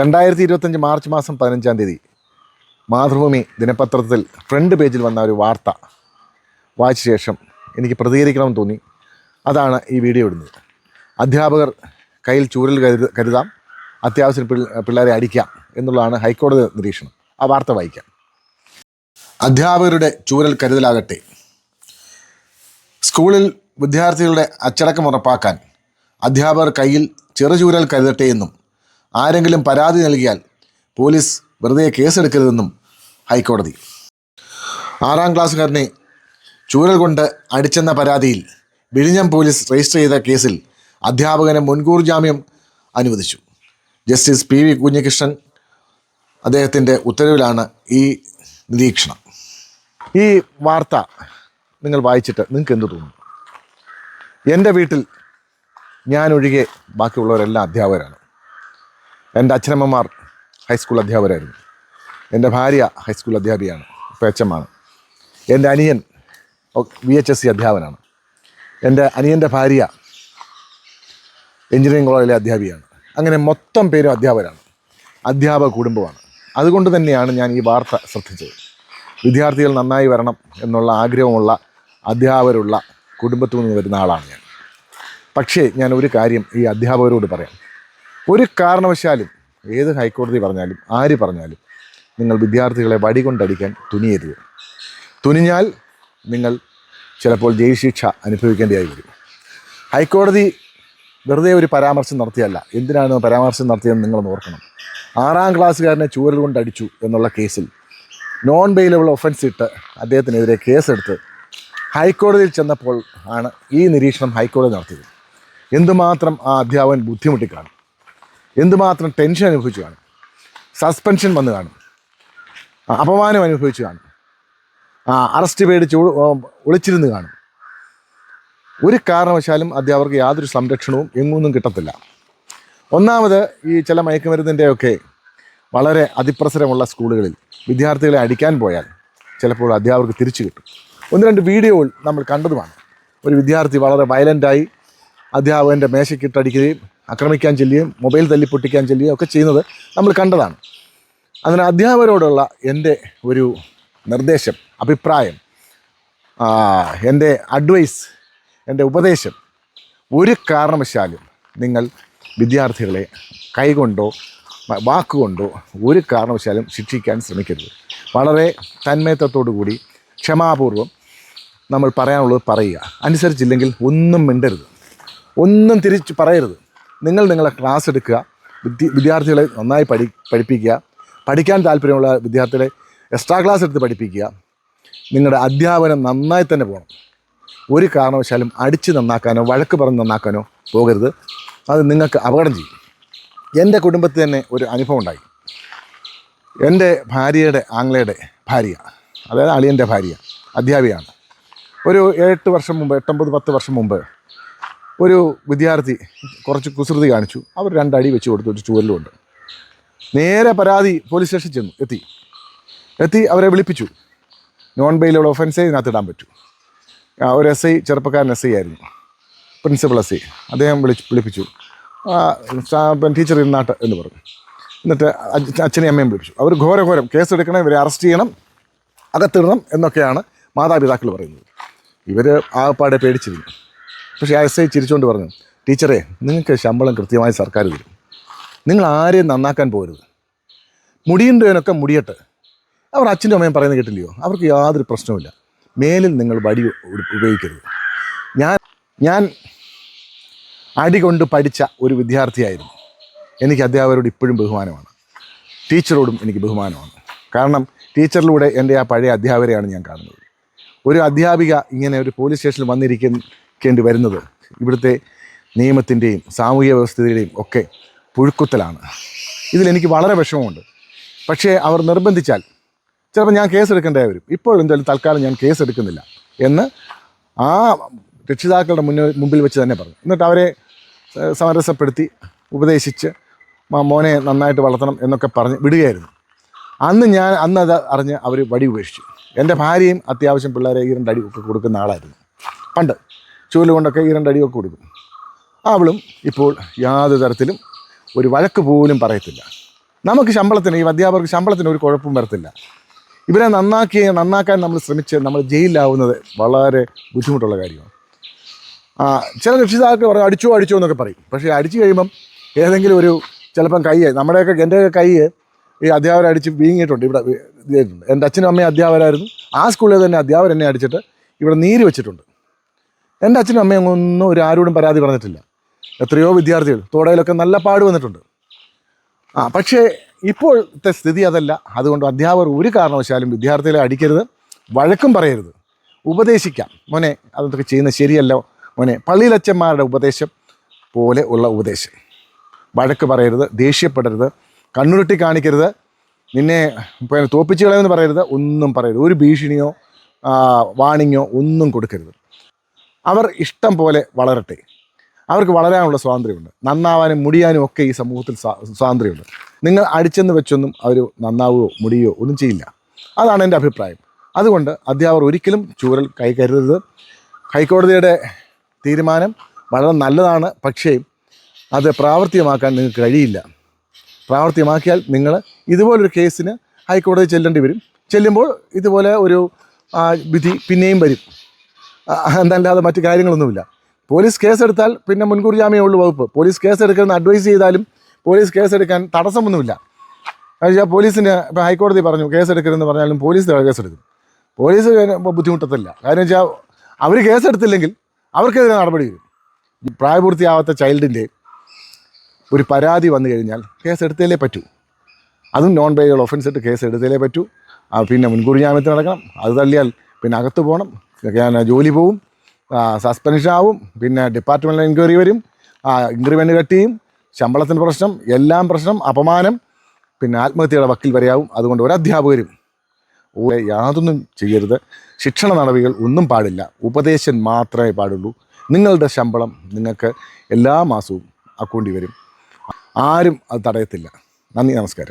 രണ്ടായിരത്തി ഇരുപത്തഞ്ച് മാർച്ച് മാസം പതിനഞ്ചാം തീയതി മാതൃഭൂമി ദിനപത്രത്തിൽ ഫ്രണ്ട് പേജിൽ വന്ന ഒരു വാർത്ത വായിച്ച ശേഷം എനിക്ക് പ്രതികരിക്കണമെന്ന് തോന്നി. അതാണ് ഈ വീഡിയോ ഇടുന്നത്. അധ്യാപകർ കയ്യിൽ ചൂരൽ കരുത കരുതാം. അത്യാവശ്യം പിള്ള- പിള്ളേരെ അടിക്കാം എന്നുള്ളതാണ് ഹൈക്കോടതി നിരീക്ഷണം. ആ വാർത്ത വായിക്കാം. അധ്യാപകരുടെ ചൂരൽ കരുതലാകട്ടെ. സ്കൂളിൽ വിദ്യാർത്ഥികളുടെ അച്ചടക്കം ഉറപ്പാക്കാൻ അധ്യാപകർ കയ്യിൽ ചെറുചൂരൽ കരുതട്ടെ എന്നും ആരെങ്കിലും പരാതി നൽകിയാൽ പോലീസ് വെറുതെ കേസെടുക്കരുതെന്നും ഹൈക്കോടതി. ആറാം ക്ലാസ്സുകാരനെ ചൂരൽ കൊണ്ട് അടിച്ചെന്ന പരാതിയിൽ വിഴിഞ്ഞം പോലീസ് രജിസ്റ്റർ ചെയ്ത കേസിൽ അധ്യാപകന് മുൻകൂർ ജാമ്യം അനുവദിച്ചു. ജസ്റ്റിസ് പി വി കുഞ്ഞികൃഷ്ണൻ അദ്ദേഹത്തിന്റെ ഉത്തരവിലാണ് ഈ നിരീക്ഷണം. ഈ വാർത്ത നിങ്ങൾ വായിച്ചിട്ട് നിങ്ങൾക്ക് എന്ത് തോന്നുന്നു? എന്റെ വീട്ടിൽ ഞാനൊഴികെ ബാക്കിയുള്ളവരെല്ലാം അധ്യാപകരാണ്. എന്റെ അച്ഛനമ്മമാർ ഹൈസ്കൂൾ അധ്യാപകരായിരുന്നു. എന്റെ ഭാര്യ ഹൈസ്കൂൾ അധ്യാപികയാണ് പേച്ചമ്മാണ്. എച്ച് എന്റെ അനിയൻ വി എച്ച് എസ് സി അധ്യാപനാണ് എന്റെ അനിയന്റെ ഭാര്യ എഞ്ചിനീയറിംഗ് കോളേജിലെ അധ്യാപികയാണ്. അങ്ങനെ മൊത്തം പേരും അധ്യാപകരാണ്. അധ്യാപക കുടുംബമാണ്. അതുകൊണ്ട് തന്നെയാണ് ഞാൻ ഈ വാർത്ത ശ്രദ്ധിച്ചത്. വിദ്യാർത്ഥികൾ നന്നായി വരണം എന്നുള്ള ആഗ്രഹമുള്ള അധ്യാപകരുള്ള കുടുംബത്തിൽ നിന്ന് വരുന്ന ആളാണ് ഞാൻ. പക്ഷേ ഞാൻ ഒരു കാര്യം ഈ അധ്യാപകരോട് പറയാം. ഒരു കാരണവശാലും ഏത് ഹൈക്കോടതി പറഞ്ഞാലും ആര് പറഞ്ഞാലും നിങ്ങൾ വിദ്യാർത്ഥികളെ വടികൊണ്ടടിക്കാൻ തുനിയരുത്. തുനിഞ്ഞാൽ നിങ്ങൾ ചിലപ്പോൾ ജയിൽ ശിക്ഷ അനുഭവിക്കേണ്ടതായി വരും. ഹൈക്കോടതി വെറുതെ ഒരു പരാമർശം നടത്തിയല്ല എന്തിനാണ് പരാമർശം നടത്തിയതെന്ന് നിങ്ങൾ ഓർക്കണം. ആറാം ക്ലാസ്സുകാരനെ ചൂരൽ കൊണ്ട് അടിച്ചു എന്നുള്ള കേസിൽ നോൺ ബെയിലബിൾ ഒഫൻസ് ഇട്ട് അദ്ദേഹത്തിനെതിരെ കേസെടുത്ത് ഹൈക്കോടതിയിൽ ചെന്നപ്പോൾ ആണ് ഈ നിരീക്ഷണം ഹൈക്കോടതി നടത്തിയത്. എന്തുമാത്രം ആ അധ്യാപകൻ ബുദ്ധിമുട്ടി കാണും എന്തുമാത്രം ടെൻഷൻ അനുഭവിച്ചു കാണും. സസ്പെൻഷൻ വന്ന് കാണും. അപമാനം അനുഭവിച്ചു കാണും. അറസ്റ്റ് പേടിച്ച് ഒളി- ഒളിച്ചിരുന്ന് കാണും. ഒരു കാരണവശാലും അധ്യാപകർക്ക് യാതൊരു സംരക്ഷണവും എങ്ങൊന്നും കിട്ടത്തില്ല. ഒന്നാമത് ഈ ചില മയക്കുമരുന്നിന്റെയൊക്കെ വളരെ അതിപ്രസരമുള്ള സ്കൂളുകളിൽ വിദ്യാർത്ഥികളെ അടിക്കാൻ പോയാൽ ചിലപ്പോൾ അധ്യാപകർക്ക് തിരിച്ചു കിട്ടും. ഒന്ന് രണ്ട് വീഡിയോകൾ നമ്മൾ കണ്ടതുമാണ്. ഒരു വിദ്യാർത്ഥി വളരെ വയലന്റായി അധ്യാപകന്റെ മേശയ്ക്കിട്ടടിക്കുകയും ആക്രമിക്കാൻ ചെല്ലുകയും മൊബൈൽ തല്ലി പൊട്ടിക്കാൻ ചെല്ലുകയും ഒക്കെ ചെയ്യുന്നത് നമ്മൾ കണ്ടതാണ്. അതിന് അധ്യാപകരോടുള്ള എന്റെ ഒരു നിർദ്ദേശം അഭിപ്രായം എന്റെ അഡ്വൈസ് എന്റെ ഉപദേശം ഒരു കാരണവശാലും നിങ്ങൾ വിദ്യാർത്ഥികളെ കൈകൊണ്ടോ വാക്കുകൊണ്ടോ ഒരു കാരണവശാലും ശിക്ഷിക്കാൻ ശ്രമിക്കരുത്. വളരെ തന്മയത്വത്തോടു കൂടി ക്ഷമാപൂർവം നമ്മൾ പറയാനുള്ളത് പറയുക. അനുസരിച്ചില്ലെങ്കിൽ ഒന്നും മിണ്ടരുത്. ഒന്നും തിരിച്ച് പറയരുത്. നിങ്ങൾ നിങ്ങളെ ക്ലാസ് എടുക്കുക. വിദ്യ വിദ്യാർത്ഥികളെ നന്നായി പഠി പഠിപ്പിക്കുക. പഠിക്കാൻ താല്പര്യമുള്ള വിദ്യാർത്ഥികളെ എക്സ്ട്രാ ക്ലാസ് എടുത്ത് പഠിപ്പിക്കുക. നിങ്ങളുടെ അധ്യാപനം നന്നായി തന്നെ പോകണം. ഒരു കാരണവശാലും അടിച്ച് നന്നാക്കാനോ വഴക്ക് പറഞ്ഞ് നന്നാക്കാനോ പോകരുത്. അത് നിങ്ങൾക്ക് അപകടം ചെയ്യും. എന്റെ കുടുംബത്തിൽ തന്നെ ഒരു അനുഭവം ഉണ്ടായി. എന്റെ ഭാര്യയുടെ ആംഗ്ലയുടെ ഭാര്യ അതായത് അളിയന്റെ ഭാര്യ അധ്യാപികയാണ്. ഒരു എട്ട് വർഷം മുമ്പ് എട്ടൊമ്പത് പത്ത് വർഷം മുമ്പ് ഒരു വിദ്യാർത്ഥി കുറച്ച് കുസൃതി കാണിച്ചു. അവർ രണ്ടടി വെച്ച് കൊടുത്തു ഒരു ഉണ്ട്. നേരെ പരാതി പോലീസ് സ്റ്റേഷൻ ചെന്നു എത്തി. എത്തി അവരെ വിളിപ്പിച്ചു. നോൺ ബെയിലുള്ള ഒഫൻസേ ഇതിനകത്ത് ഇടാൻ പറ്റൂ. ഒരു എസ് ഐ ചെറുപ്പക്കാരൻ എസ് ഐ ആയിരുന്നു. പ്രിൻസിപ്പൽ എസ് ഐ അദ്ദേഹം വിളിച്ച് വിളിപ്പിച്ചു. ടീച്ചർ ഇരുന്നാട്ട് എന്ന് പറഞ്ഞു. എന്നിട്ട് അച്ഛ- അച്ഛനെയും അമ്മയും വിളിപ്പിച്ചു. അവർ ഘോരഘോരം കേസ് എടുക്കണം ഇവരെ അറസ്റ്റ് ചെയ്യണം അകത്തിടണം എന്നൊക്കെയാണ് മാതാപിതാക്കൾ പറയുന്നത്. ഇവർ ആകപ്പാടെ പേടിച്ചിരുന്നു. പക്ഷേ എസ് ഐ ചിരിച്ചുകൊണ്ട് പറഞ്ഞു ടീച്ചറെ നിങ്ങൾക്ക് ശമ്പളം കൃത്യമായി സർക്കാർ തരും. നിങ്ങൾ ആരെയും നന്നാക്കാൻ പോകരുത്. മുടിയുണ്ടവനൊക്കെ മുടിയട്ടെ. അവർ അച്ഛന്റെ അമ്മയും പറയുന്നത് കേട്ടില്ലയോ? അവർക്ക് യാതൊരു പ്രശ്നവുമില്ല. മേലിൽ നിങ്ങൾ വടി ഉപയോഗിക്കരുത്. ഞാൻ ഞാൻ അടി കൊണ്ട് പഠിച്ച ഒരു വിദ്യാർത്ഥിയായിരുന്നു. എനിക്ക് അധ്യാപകരോട് ഇപ്പോഴും ബഹുമാനമാണ്. ടീച്ചറോടും എനിക്ക് ബഹുമാനമാണ്. കാരണം ടീച്ചറിലൂടെ എന്റെ ആ പഴയ അധ്യാപകരെയാണ് ഞാൻ കാണുന്നത്. ഒരു അധ്യാപിക ഇങ്ങനെ ഒരു പോലീസ് സ്റ്റേഷനിൽ വന്നിരിക്കേണ്ടി വരുന്നത്. ഇവിടുത്തെ നിയമത്തിന്റെയും സാമൂഹിക വ്യവസ്ഥയുടെയും ഒക്കെ പുഴുക്കുത്തലാണ്. ഇതിലെനിക്ക് വളരെ വിഷമമുണ്ട്. പക്ഷേ അവർ നിർബന്ധിച്ചാൽ ചിലപ്പോൾ ഞാൻ കേസ് എടുക്കേണ്ടതായി വരും. ഇപ്പോൾ എന്തായാലും തൽക്കാലം ഞാൻ കേസ് എടുക്കുന്നില്ല എന്ന് ആ രക്ഷിതാക്കളുടെ മുന്നിൽ മുമ്പിൽ വെച്ച് തന്നെ പറഞ്ഞു. എന്നിട്ട് അവരെ സമരസപ്പെടുത്തി ഉപദേശിച്ച് "മ- മോനെ നന്നായിട്ട് വളർത്തണം എന്നൊക്കെ പറഞ്ഞ് വിടുകയായിരുന്നു. അന്ന് ഞാൻ അന്ന് അത് അറിഞ്ഞ് അവർ വടി ഉപേക്ഷിച്ചു. എന്റെ ഭാര്യയും അത്യാവശ്യം പിള്ളേരെ ഈ രണ്ടടി ഒക്കെ കൊടുക്കുന്ന ആളായിരുന്നു. പണ്ട്. ചൂൽ കൊണ്ടൊക്കെ ഈ രണ്ടടിയൊക്കെ കൊടുക്കും. അവളും ഇപ്പോൾ യാതൊരു തരത്തിലും ഒരു വഴക്ക് പോലും പറയത്തില്ല. നമുക്ക് ശമ്പളത്തിന് ഈ അധ്യാപകർക്ക് ശമ്പളത്തിന് ഒരു കുഴപ്പം വരത്തില്ല. ഇവരെ നന്നാക്കി നന്നാക്കാൻ നമ്മൾ ശ്രമിച്ച് നമ്മൾ ജയിലിലാവുന്നത് വളരെ ബുദ്ധിമുട്ടുള്ള കാര്യമാണ്. ആ ചില രക്ഷിതാക്കൾ പറയും അടിച്ചോ അടിച്ചോ എന്നൊക്കെ പറയും. പക്ഷേ അടിച്ചു കഴിയുമ്പം ഏതെങ്കിലും ഒരു ചിലപ്പം കൈ നമ്മുടെയൊക്കെ എന്റെയൊക്കെ കൈ ഈ അധ്യാപകർ അടിച്ച് വീങ്ങിയിട്ടുണ്ട്. ഇവിടെ എന്റെ അച്ഛനും അമ്മയും അധ്യാപകരായിരുന്നു. ആ സ്കൂളിൽ തന്നെ അധ്യാപകർ എന്നെ അടിച്ചിട്ട് ഇവിടെ നീര് വെച്ചിട്ടുണ്ട്. എന്റെ അച്ഛനും അമ്മയും ഒന്നും ഒരു ആരോടും പരാതി പറഞ്ഞിട്ടില്ല. എത്രയോ വിദ്യാർത്ഥികൾ തോടയിലൊക്കെ നല്ല പാട് വന്നിട്ടുണ്ട്. ആ പക്ഷേ ഇപ്പോഴത്തെ സ്ഥിതി അതല്ല. അതുകൊണ്ട് അധ്യാപകർ ഒരു കാരണവശാലും വിദ്യാർത്ഥികളെ അടിക്കരുത്. വഴക്കും പറയരുത്. ഉപദേശിക്കാം. മോനെ അതൊക്കെ ചെയ്യുന്നത് ശരിയല്ല. മോനെ പള്ളിയിലച്ചന്മാരുടെ ഉപദേശം പോലെ ഉള്ള ഉപദേശം. വഴക്ക് പറയരുത് ദേഷ്യപ്പെടരുത് കണ്ണുരുട്ടി കാണിക്കരുത് നിന്നെ തോപ്പിച്ചുകളെന്ന് തോപ്പിച്ച് പറയരുത് ഒന്നും പറയരുത്. ഒരു ഭീഷണിയോ വാണിങ്ങോ ഒന്നും കൊടുക്കരുത്. അവർ ഇഷ്ടം പോലെ വളരട്ടെ. അവർക്ക് വളരാനുള്ള സ്വാതന്ത്ര്യമുണ്ട്. നന്നാവാനും മുടിയാനും ഒക്കെ ഈ സമൂഹത്തിൽ സ്വാതന്ത്ര്യമുണ്ട്. നിങ്ങൾ അടിച്ചെന്ന് വെച്ചൊന്നും അവർ നന്നാവുകയോ മുടിയോ ഒന്നും ചെയ്യില്ല. അതാണ് എന്റെ അഭിപ്രായം. അതുകൊണ്ട് അധ്യാപകർ ഒരിക്കലും ചൂരൽ കൈ കരുതരുത് ഹൈക്കോടതിയുടെ തീരുമാനം വളരെ നല്ലതാണ്. പക്ഷേ അത് പ്രാവർത്തികമാക്കാൻ നിങ്ങൾക്ക് കഴിയില്ല. പ്രാവർത്തികമാക്കിയാൽ നിങ്ങൾ ഇതുപോലൊരു കേസിന് ഹൈക്കോടതി ചെല്ലേണ്ടി വരും. ചെല്ലുമ്പോൾ ഇതുപോലെ ഒരു വിധി പിന്നെയും വരും. എന്നല്ലാതെ മറ്റു കാര്യങ്ങളൊന്നുമില്ല. പോലീസ് കേസെടുത്താൽ പിന്നെ മുൻകൂർ ജാമ്യമേ ഉള്ളൂ വകുപ്പ്. പോലീസ് കേസെടുക്കണമെന്ന് അഡ്വൈസ് ചെയ്താലും പോലീസ് കേസെടുക്കാൻ തടസ്സമൊന്നുമില്ല. പക്ഷേ പോലീസിന് ഇപ്പോൾ ഹൈക്കോടതി പറഞ്ഞു കേസെടുക്കരുതെന്ന് പറഞ്ഞാലും പോലീസ് കേസെടുക്കും പോലീസ് ബുദ്ധിമുട്ടത്തില്ല. കാര്യം വെച്ചാൽ അവർ കേസെടുത്തില്ലെങ്കിൽ അവർക്കെതിരെ നടപടി വരും. പ്രായപൂർത്തിയാവാത്ത ചൈൽഡിന്റെ ഒരു പരാതി വന്നു കഴിഞ്ഞാൽ കേസ് എടുത്തേ പറ്റൂ. അതും നോൺ ബൈഗൾ ഒഫൻസ് ഇട്ട് കേസ് പറ്റൂ. പിന്നെ മുൻകൂർ ജാമ്യത്തിന് നടക്കണം. അത് തള്ളിയാൽ പിന്നെ അകത്ത് പോകണം ജോലി പോവും സസ്പെൻഷൻ ആവും പിന്നെ ഡിപ്പാർട്ട്മെന്റൽ എൻക്വയറി വരും ഇൻക്രിമെന്റ് കട്ട് ചെയ്യും ശമ്പളത്തിന്റെ പ്രശ്നം എല്ലാം പ്രശ്നം അപമാനം പിന്നെ ആത്മഹത്യയുടെ വക്കിൽ വരെയാവും അതുകൊണ്ട് ഒരു അധ്യാപകരും യാതൊന്നും ചെയ്യരുത്. ശിക്ഷണ നടപടികൾ ഒന്നും പാടില്ല ഉപദേശം മാത്രമേ പാടുള്ളൂ. നിങ്ങളുടെ ശമ്പളം നിങ്ങൾക്ക് എല്ലാ മാസവും അക്കൗണ്ടിൽ വരും. ആരും അത് തടയത്തില്ല. നന്ദി നമസ്കാരം.